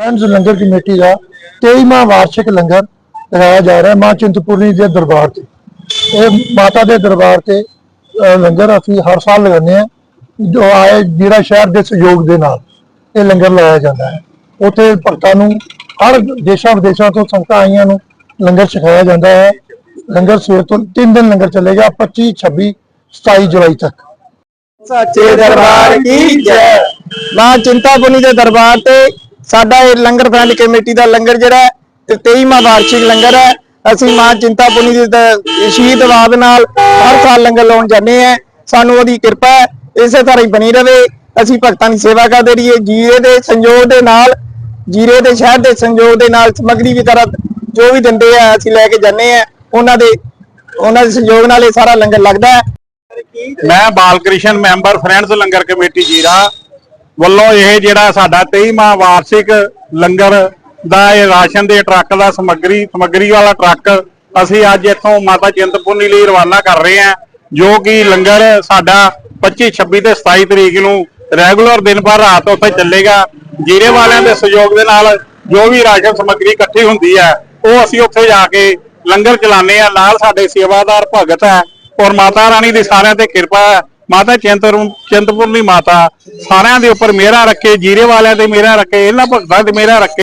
Friends langar committee ਦਾ 23ਵਾਂ ਵਾਰਸ਼ਿਕ ਲੰਗਰ ਲਗਾਇਆ ਜਾ ਰਿਹਾ ਮਾਂ ਚਿੰਤਪੁਰਨੀ ਦੇ ਦਰਬਾਰ ਤੇ। ਇਹ ਮਾਤਾ ਦੇ ਦਰਬਾਰ ਤੇ ਲੰਗਰ ਅਸੀਂ ਹਰ ਸਾਲ ਲਗਾਉਂਦੇ ਆ ਜੋ ਆਏ ਜਿਹੜਾ ਸ਼ਹਿਰ ਦੇ ਸਹਿਯੋਗ ਦੇ ਨਾਲ ਇਹ ਲੰਗਰ ਲਗਾਇਆ ਜਾਂਦਾ ਹੈ। ਉੱਥੇ ਭਗਤਾਂ ਨੂੰ ਹਰ ਦੇਸ਼ਾਂ ਵਿਦੇਸ਼ਾਂ ਤੋਂ ਸੰਗਤਾਂ ਆਈਆਂ ਨੂੰ ਲੰਗਰ ਸਿਖਾਇਆ ਜਾਂਦਾ ਹੈ। ਲੰਗਰ ਸਵੇਰ ਤੋਂ 3 ਦਿਨ ਲੰਗਰ ਚੱਲੇਗਾ 25 26 27 ਜੁਲਾਈ ਤੱਕ। ਸੱਚੇ ਦਰਬਾਰ ਕੀ ਜੈ। ਮਾਂ ਚਿੰਤਾਪੁਰਨੀ ਦੇ ਦਰਬਾਰ ਤੇ ਸਾਡਾ ਇਹ ਲੰਗਰ ਫਰੈਂਡ ਕਮੇਟੀ ਦਾ ਲੰਗਰ ਜਿਹੜਾ 23ਵਾਂ ਵਾਰਸ਼ਿਕ ਲੰਗਰ ਹੈ। ਅਸੀਂ ਮਾਂ ਚਿੰਤਾਪੁਰਨੀ ਦੇ ਦ- ਅਸ਼ੀਰਵਾਦ ਨਾਲ ਹਰ ਸਾਲ ਲੰਗਰ ਲਾਉਣ ਜਾਂਦੇ ਆ ਸਾਨੂੰ ਉਹਦੀ ਕਿਰਪਾ ਇਸੇ ਤਰ੍ਹਾਂ ਹੀ ਬਣੀ ਰਵੇ। ਅਸੀਂ ਭਗਤਾਂ ਦੀ ਸੇਵਾ ਕਰਦੇ ਰਹੀਏ। ਜੀਰੇ ਦੇ ਸੰਯੋਗ ਦੇ ਨਾਲ, ਜੀਰੇ ਦੇ ਸ਼ਹਿਰ ਦੇ ਸੰਯੋਗ ਦੇ ਨਾਲ ਸਮਗਰੀ ਵੀ ਤਰ੍ਹਾਂ ਜੋ ਵੀ ਦਿੰਦੇ ਆ, ਅਸੀਂ ਲੈ ਕੇ ਜਾਂਦੇ ਆ ਉਹਨਾਂ ਦੇ ਉਹਨਾਂ ਦੇ ਸੰਯੋਗ ਨਾਲ ਇਹ ਸਾਰਾ ਲੰਗਰ ਲੱਗਦਾ ਹੈ। ਮੈਂ Balkrishan member, friends langar committee Zira. ਵੱਲੋਂ ਇਹ ਜਿਹੜਾ ਸਾਡਾ 23ਵਾਂ ਵਾਰਸ਼ਿਕ ਲੰਗਰ ਦਾ ਇਹ ਰਾਸ਼ਨ ਦੇ ਟਰੱਕ ਦਾ ਸਮੱਗਰੀ ਸਮੱਗਰੀ ਵਾਲਾ ਟਰੱਕ ਅਸੀਂ ਅੱਜ ਇੱਥੋਂ ਮਾਤਾ ਚਿੰਤਪੁਰਨੀ ਲਈ ਰਵਾਨਾ ਕਰ ਰਹੇ ਹਾਂ, ਜੋ ਕਿ ਲੰਗਰ ਸਾਡਾ 25 26 ਤੇ 27 ਤਰੀਕ ਨੂੰ ਰੈਗੂਲਰ ਦਿਨ ਭਰ ਰਾਤ ਉੱਥੇ ਚੱਲੇਗਾ। ਜੀਰੇ ਵਾਲਿਆਂ ਦੇ ਸਹਿਯੋਗ ਦੇ ਨਾਲ ਜੋ ਵੀ ਰਾਸ਼ਨ ਸਮੱਗਰੀ ਇਕੱਠੀ ਹੁੰਦੀ ਹੈ, ਉਹ ਅਸੀਂ ਉੱਥੇ ਜਾ ਕੇ ਲੰਗਰ ਚਲਾਉਂਦੇ ਆ ਨਾਲ ਸਾਡੇ ਸੇਵਾਦਾਰ ਭਗਤ ਹੈ ਔਰ ਮਾਤਾ ਰਾਣੀ ਦੀ ਸਾਰਿਆਂ ਤੇ ਕਿਰਪਾ ਹੈ। ਮਾਤਾ ਚਿੰਤਰ ਚਿੰਤਪੁਰਨੀ ਮਾਤਾ, ਸਾਰਿਆਂ ਦੇ ਉੱਪਰ ਮਿਹਰਾਂ ਰੱਖੇ, ਜੀਰੇ ਵਾਲਿਆਂ ਤੇ ਮੇਰਾ ਰੱਖੇ, ਇਹਨਾਂ ਭਗਤਾਂ ਤੇ ਮੇਰਾ ਰੱਖੇ।